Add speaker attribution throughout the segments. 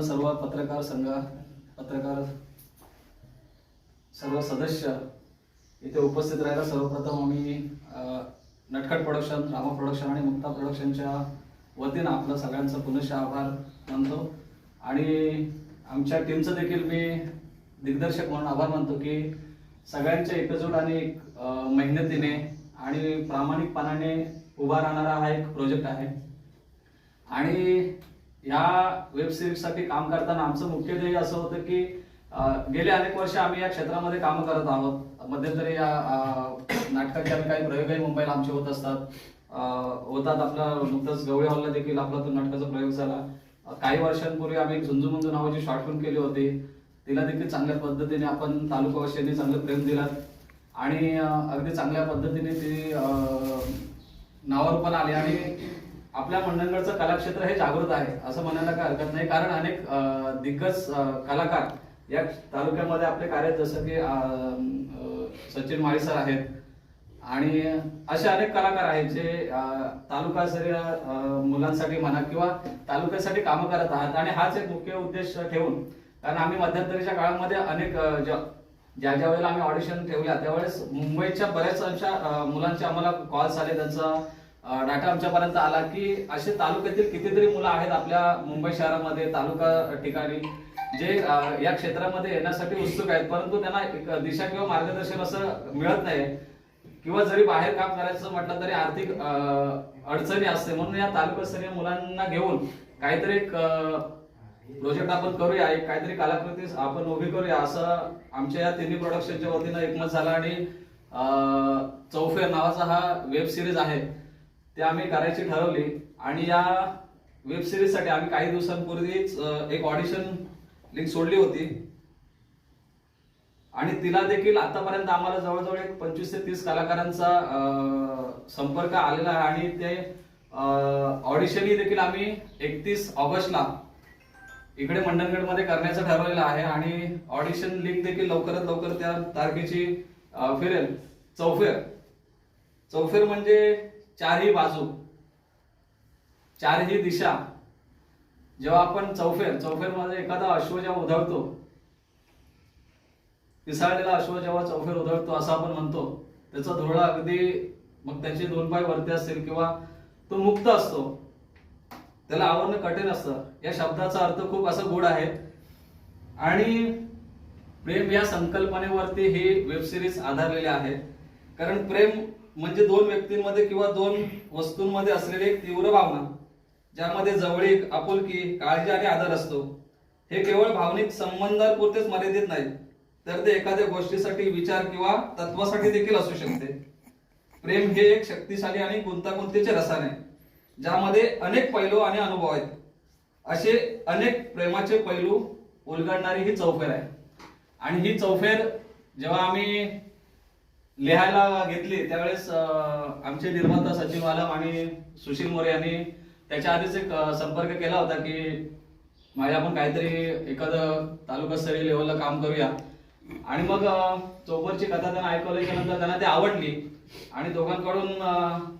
Speaker 1: आपण सर्व पत्रकार संघ पत्रकार सर्व सदस्य इथे उपस्थित राहायला सर्वप्रथम आम्ही नटखट प्रोडक्शन रामा प्रोडक्शन आणि मुक्ता प्रोडक्शनच्या वतीनं आपलं सगळ्यांचं पुनश्च आभार मानतो. आणि आमच्या टीमचं देखील मी दिग्दर्शक म्हणून आभार मानतो की सगळ्यांच्या एकजूट आणि एक, मेहनतीने आणि प्रामाणिकपणाने उभा राहणारा हा एक प्रोजेक्ट आहे. आणि या वेब सिरीजसाठी काम करताना आमचं मुख्य ध्येय असं होतं की गेले अनेक वर्ष आम्ही या क्षेत्रामध्ये काम करत आहोत. मध्यंतरी या नाटकाच्या काही प्रयोगही मुंबईला आमचे होत असतात. होतात आपला नुकतंच गवळी हॉलला देखील आपला तो नाटकाचा प्रयोग झाला. काही वर्षांपूर्वी आम्ही एक झुंजू नावाची शॉर्ट फिल्म केली होती. तिला देखील चांगल्या पद्धतीने आपण तालुकावासियांनी चांगलं प्रेम दिला. आणि अगदी चांगल्या पद्धतीने ती नावावर पण आली आणि आपल्या मंडणगडचं कलाक्षेत्र हे जागृत आहे असं म्हणायला काय हरकत नाही. कारण अनेक दिग्गज कलाकार या तालुक्यामध्ये आपले कार्य जसं की सचिन माळी सर आहेत. आणि असे अनेक कलाकार आहेत जे तालुका तालुकास्तरीय मुलांसाठी म्हणा किंवा तालुक्यासाठी कामं करत आहात. आणि हाच एक मुख्य उद्देश ठेवून कारण आम्ही मध्यंतरीच्या काळामध्ये अनेक ज्या ज्या ज्या वेळेला आम्ही ऑडिशन ठेवल्या त्यावेळेस मुंबईच्या बऱ्याच अशा मुलांचे आम्हाला कॉल्स आले. त्यांचा डाटा आमच्यापर्यंत आला की असे तालुक्यातील कितीतरी मुलं आहेत आपल्या मुंबई शहरामध्ये तालुका ठिकाणी जे या क्षेत्रामध्ये येण्यासाठी उत्सुक आहेत. परंतु त्यांना एक दिशा किंवा मार्गदर्शन असं मिळत नाही. किंवा जरी बाहेर काम करायचं म्हटलं तरी आर्थिक अडचणी असते. म्हणून या तालुकास्तरीय मुलांना घेऊन काहीतरी एक प्रोजेक्ट आपण करूया. एक काहीतरी कलाकृती आपण उभी करूया असं आमच्या या तिन्ही प्रोडक्शनच्या वतीनं एकमत झालं आणि चौफेर नावाचा हा वेब सिरीज आहे. ते आम्ही करायची ठरवली. आणि या वेब सिरीजसाठी आम्ही काही दिवसांपूर्वीच एक ऑडिशन लिंक सोडली होती. आणि तिला देखील आतापर्यंत आम्हाला जवळजवळ एक पंचवीस ते तीस कलाकारांचा संपर्क आलेला आहे. आणि ते ऑडिशनही देखील आम्ही एकतीस ऑगस्टला इकडे मंडणगडमध्ये करण्याचं ठरवलेलं आहे. आणि ऑडिशन लिंक देखील लवकरात लवकर त्या तारखेची फिरेल. चौफेर. चौफेर म्हणजे चारही बाजू चारही दिशा जेव्हा आपण चौफेर चौफेरमध्ये एखादा अश्व जेव्हा उधळतो पिसाळलेला अश्व जेव्हा चौफेर उधळतो असं आपण म्हणतो त्याचा धुळा अगदी मग त्याचे दोन पाय वरती असतील किंवा तो मुक्त असतो त्याला आवरणं कठीण असतं या शब्दाचा अर्थ खूप असं गोड आहे. आणि प्रेम या संकल्पनेवरती ही वेब सिरीज आधारलेली आहे. कारण प्रेम म्हणजे दोन व्यक्तींमध्ये किंवा दोन वस्तूंमध्ये असलेली एक तीव्र भावना ज्यामध्ये जवळीक आपुलकी काळजी आणि आदर असतो. हे केवळ भावनिक संबंधापुरतेच मर्यादित नाही तर ते एखाद्या गोष्टीसाठी विचार किंवा तत्वासाठी देखील असू शकते. प्रेम हे एक शक्तिशाली आणि गुंतागुंतीचे रसायन आहे ज्यामध्ये अनेक पैलू आणि अनुभव आहेत. असे अनेक प्रेमाचे पैलू उलगडणारी ही चौफेर आहे. आणि ही चौफेर जेव्हा आम्ही लिहायला घेतली. त्यावेळेस आमचे निर्माता सचिन वालम आणि सुशील मोरे यांनी त्याच्या आधीच एक संपर्क केला होता की माझ्या आपण काहीतरी एखादं तालुकास्तरीय लेवलला काम करूया. आणि मग चोपरची कथा त्यांना ऐकवल्याच्या नंतर त्यांना ती आवडली. आणि दोघांकडून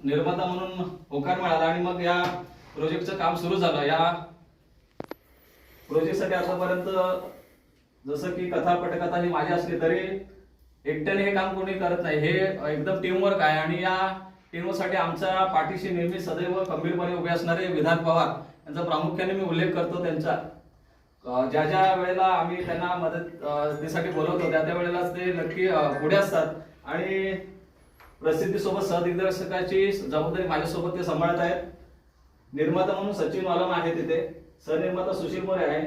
Speaker 1: निर्माता म्हणून होकार मिळाला आणि मग या प्रोजेक्टचं काम सुरू झालं. या प्रोजेक्टसाठी आतापर्यंत जसं की कथा पटकथा ही माझी असली तरी एकट्याने हे काम कोणी करत नाही. हे एकदम टीमवर्क आहे आणि या टीमवर्कसाठी आमच्या पाठीशी नेहमी सदैव खंबीरपणे उभे असणारे विधान पवार यांचा प्रामुख्याने मी उल्लेख करतो त्यांचा. ज्या ज्या वेळेला आम्ही त्यांना मदतीसाठी बोलवतो त्या त्या वेळेला ते नक्की पुढे असतात. आणि प्रसिद्धीसोबत सहदिग्दर्शकाची जबाबदारी माझ्यासोबत ते सांभाळत आहेत. निर्माता म्हणून सचिन वालम आहे तिथे. सहनिर्माता सुशील मोरे आहे.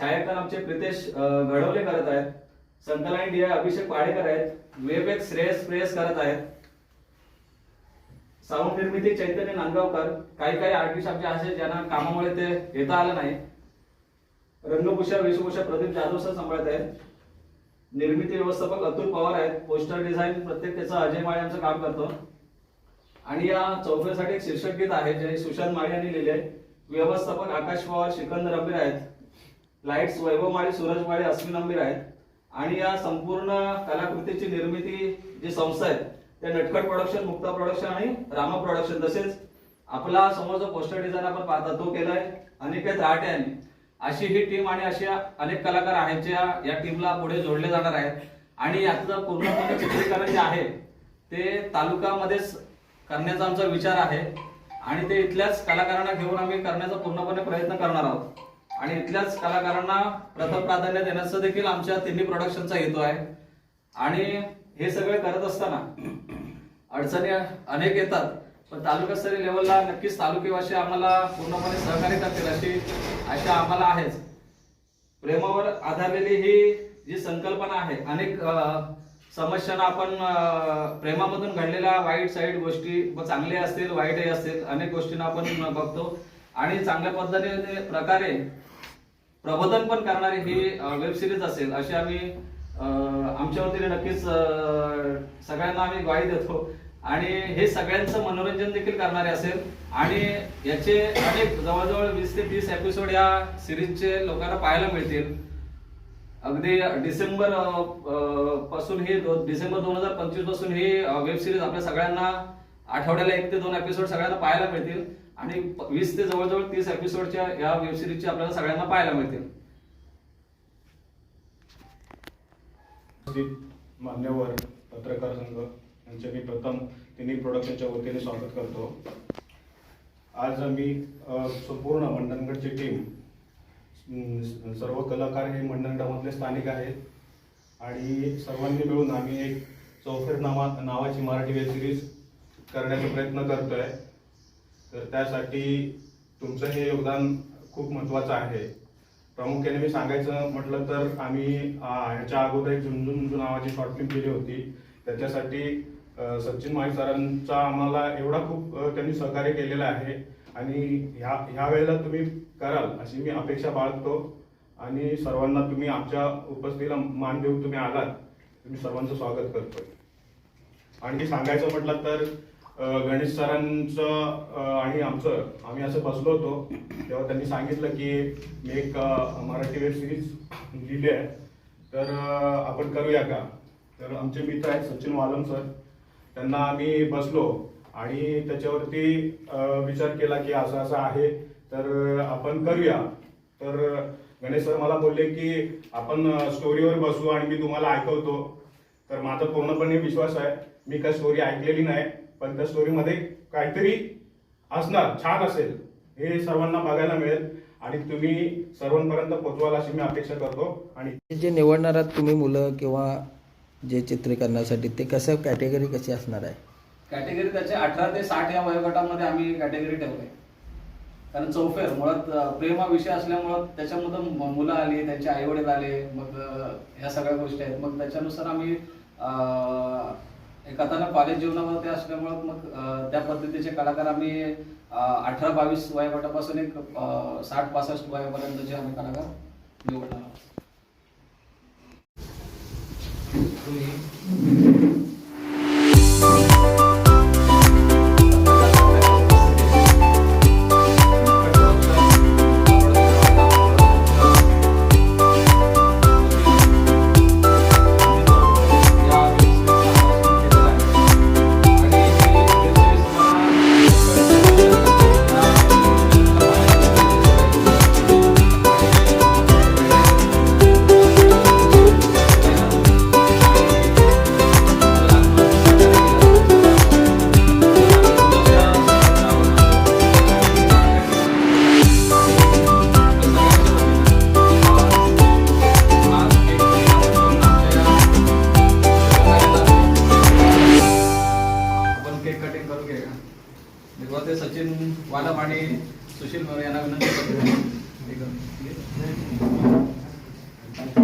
Speaker 1: छायाकार आमचे प्रितेश घडवले करत आहेत. संकलन डी अभिषेक पाडेकर आहेत. वेबएक्स श्रेयस प्रेयस करत आहेत. साऊंड निर्मिती चैतन्य नांदगावकर. काही काही आर्टिस्ट आमचे असे ज्यांना कामामुळे ते येता आलं नाही. रंगभूषण वेशभूषा प्रदीप जाधव सर सांभाळत आहेत. निर्मिती व्यवस्थापक अतुल पवार आहेत. पोस्टर डिझाईन प्रत्येक त्याचं अजय माळे आमचं काम करतो. आणि या चौफेसाठी एक शीर्षक गीत आहे जे सुशांत माळी यांनी लिहिले व्यवस्थापक आकाश पवार सिकंदर अंबीर आहेत. लाईट्स वैभव माळी सूरज माळी अस्मिन अंबीर आहेत. आणि या संपूर्ण कलाकृतीची निर्मिती जी संस्था आहे त्या नटखट प्रोडक्शन मुक्ता प्रोडक्शन आणि रामा प्रोडक्शन तसेच आपला समोर जो पोस्टर डिझाईन आपण पाहता तो केलाय अनिकेत राहटे यांनी अशी ही टीम आणि अशा अनेक कलाकार आहेत ज्या या टीमला पुढे जोडले जाणार आहेत. आणि याचं पूर्णपणे चित्रीकरण जे आहे ते तालुकामध्येच करण्याचा आमचा विचार आहे. आणि ते इथल्याच कलाकारांना घेऊन आम्ही करण्याचा पूर्णपणे प्रयत्न करणार आहोत. आणि इथल्याच कलाकारांना प्रथम प्राधान्य देण्याचा देखील आमच्या तिन्ही प्रोडक्शनचा हेतू आहे. आणि हे सगळे करत असताना अडचणी अनेक येतात पण तालुकास्तरीय लेवलला नक्कीच तालुकेवासी आम्हाला पूर्णपणे सहकार्य करतील अशी आशा आम्हाला आहेच. प्रेमावर आधारलेली ही जी संकल्पना आहे अनेक समस्यांना आपण प्रेमामधून घडलेल्या वाईट साईट गोष्टी चांगले असतील वाईटही असतील अनेक गोष्टींना आपण बघतो. आणि चांगल्या पद्धतीने प्रकारे प्रबोधन पण करणारी ही वेब सिरीज असेल अशी आम्ही आमच्या वतीने नक्कीच सगळ्यांना आम्ही ग्वाही देतो. आणि हे सगळ्यांचं मनोरंजन देखील करणारे असेल. आणि याचे अनेक जवळजवळ वीस ते तीस एपिसोड या सिरीजचे लोकांना पाहायला मिळतील. अगदी डिसेंबरपासून हे डिसेंबर दोन हजार पंचवीसपासून ही वेब सिरीज आपल्या सगळ्यांना आठवड्याला एक ते दोन एपिसोड सगळ्यांना पाहायला मिळतील. आणि वीस ते जवळजवळ तीस एपिसोडच्या या वेब सिरीजचे आपल्याला सगळ्यांना पाहायला मिळतील.
Speaker 2: मान्यवर पत्रकार संघ यांचे मी प्रथम तिन्ही प्रोडक्शनच्या वतीने स्वागत करतो. आज आम्ही संपूर्ण मंडणगडची टीम सर्व कलाकार हे मंडणगडामधले स्थानिक आहेत. आणि सर्वांनी मिळून आम्ही एक चौफेर नावा नावाची मराठी वेब सिरीज करण्याचा प्रयत्न करतोय. तर त्यासाठी तुमचं हे योगदान खूप महत्त्वाचं आहे. प्रामुख्याने मी सांगायचं म्हटलं तर आम्ही ह्याच्या अगोदर एक झुंझुन झुंझू नावाची शॉर्ट फिल्म केली होती. त्याच्यासाठी सचिन माळी सरांचा आम्हाला एवढा खूप त्यांनी सहकार्य केलेलं आहे. आणि ह्या ह्या वेळेला तुम्ही कराल अशी मी अपेक्षा बाळगतो. आणि सर्वांना तुम्ही आमच्या उपस्थितीला मान देऊन तुम्ही आलात. तुम्ही सर्वांचं स्वागत करतो आणखी सांगायचं म्हटलं तर गणेश सरांचं आणि आमचं आम्ही असं बसलो होतो. तेव्हा त्यांनी सांगितलं की मी एक मराठी वेब सिरीज लिहिली आहे. तर आपण करूया का? तर आमचे मित्र आहेत सचिन वालम सर. त्यांना आम्ही बसलो आणि त्याच्यावरती विचार केला की असं असं आहे. तर आपण करूया. तर गणेश सर मला बोलले की आपण स्टोरीवर बसू आणि मी तुम्हाला ऐकवतो. तर माझा पूर्णपणे विश्वास आहे. मी काय स्टोरी ऐकलेली नाही. पण त्या स्टोरीमध्ये काहीतरी असणार छान असेल. हे सर्वांना बघायला मिळेल. आणि तुम्ही सर्वांपर्यंत पोहोचवाल अशी मी अपेक्षा करतो. आणि
Speaker 3: जे निवडणार आहात तुम्ही मुलं किंवा जे चित्रीकरणासाठी ते कसं कॅटेगरी कशी असणार आहे?
Speaker 1: कॅटेगरी त्याचे अठरा ते साठ या वयोगटामध्ये आम्ही कॅटेगरी ठेवले कारण चौफेर मुळात प्रेम हा विषय असल्यामुळं त्याच्यामधून म- मुलं आली त्यांचे आई वडील आले मग ह्या सगळ्या गोष्टी आहेत. मग त्याच्यानुसार आम्ही अ, एक आता कॉलेज जीवनामध्ये असल्यामुळं मग त्या पद्धतीचे कलाकार आम्ही अठरा बावीस वयोगटापासून एक साठ पासष्ट वयापर्यंतचे आम्ही कलाकार निवडणार आहोत. करून घ्यायला तेव्हा ते सचिन वालम आणि सुशील मोरे यांना विनंती करतो.